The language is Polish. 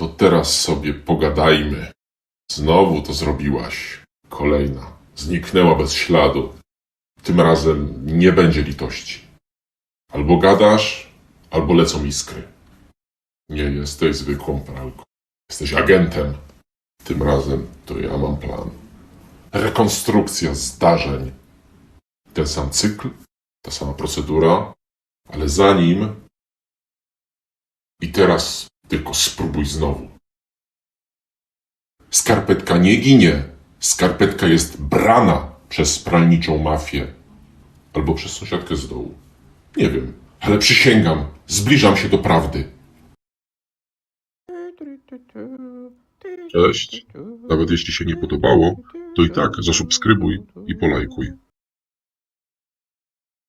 To teraz sobie pogadajmy. Znowu to zrobiłaś. Kolejna. Zniknęła bez śladu. Tym razem nie będzie litości. Albo gadasz, albo lecą iskry. Nie jesteś zwykłą pralką. Jesteś agentem. Tym razem to ja mam plan. Rekonstrukcja zdarzeń. Ten sam cykl, ta sama procedura, ale zanim. I teraz tylko spróbuj znowu. Skarpetka nie ginie. Skarpetka jest brana przez pralniczą mafię. Albo przez sąsiadkę z dołu. Nie wiem, ale przysięgam, zbliżam się do prawdy. Cześć. Nawet jeśli się nie podobało, to i tak zasubskrybuj i polajkuj.